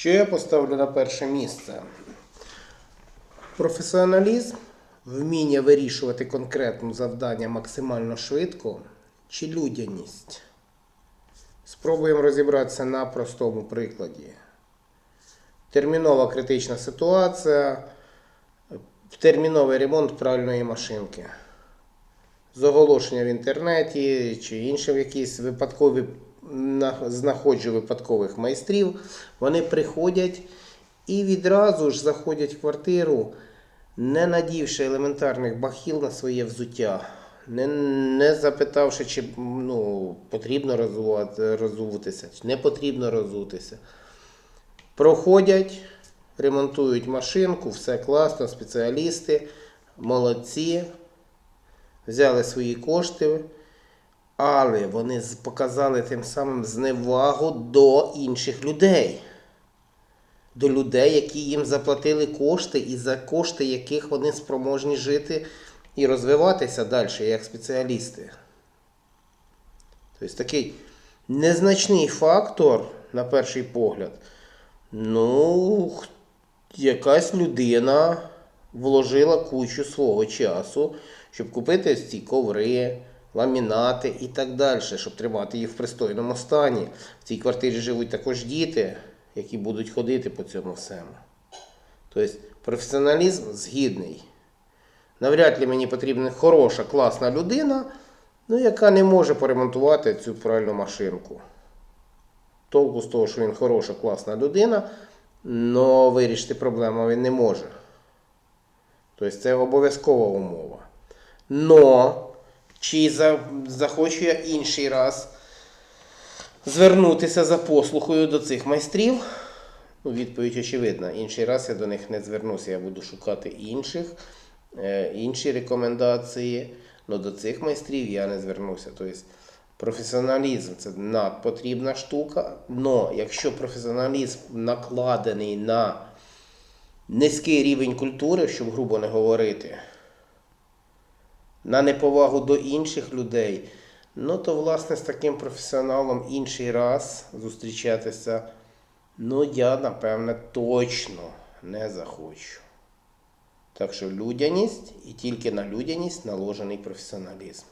Що я поставлю на перше місце? Професіоналізм, вміння вирішувати конкретне завдання максимально швидко чи людяність. Спробуємо розібратися на простому прикладі. Термінова критична ситуація, терміновий ремонт пральної машинки. З оголошення в інтернеті чи іншим якісь випадкові знаходжу випадкових майстрів, вони приходять і відразу ж заходять в квартиру, не надівши елементарних бахіл на своє взуття, не, не запитавши, чи ну, потрібно розувати, розуватися, чи не потрібно розутися. Проходять, ремонтують машинку, все класно, спеціалісти, молодці, взяли свої кошти, але вони показали тим самим зневагу до інших людей. До людей, які їм заплатили кошти, і за кошти яких вони спроможні жити і розвиватися далі як спеціалісти. Тобто такий незначний фактор, на перший погляд. Ну, якась людина вложила кучу свого часу, щоб купити ці коври, ламінати і так далі, щоб тримати їх в пристойному стані. В цій квартирі живуть також діти, які будуть ходити по цьому всьому. Тобто професіоналізм згідний. Навряд ли мені потрібна хороша, класна людина, ну, яка не може поремонтувати цю пральну машинку. Толку з того, що він хороша, класна людина, але вирішити проблему він не може. Тобто це обов'язкова умова. Но чи за, захочу я інший раз звернутися за послухою до цих майстрів? Ну, відповідь очевидна. Інший раз я до них не звернуся, я буду шукати інших, е, інші рекомендації. але до цих майстрів я не звернуся. Тобто професіоналізм це надпотрібна штука. але якщо професіоналізм накладений на низький рівень культури, щоб грубо не говорити, на неповагу до інших людей, ну то власне з таким професіоналом інший раз зустрічатися, ну я напевне точно не захочу. Так що людяність і тільки на людяність наложений професіоналізм.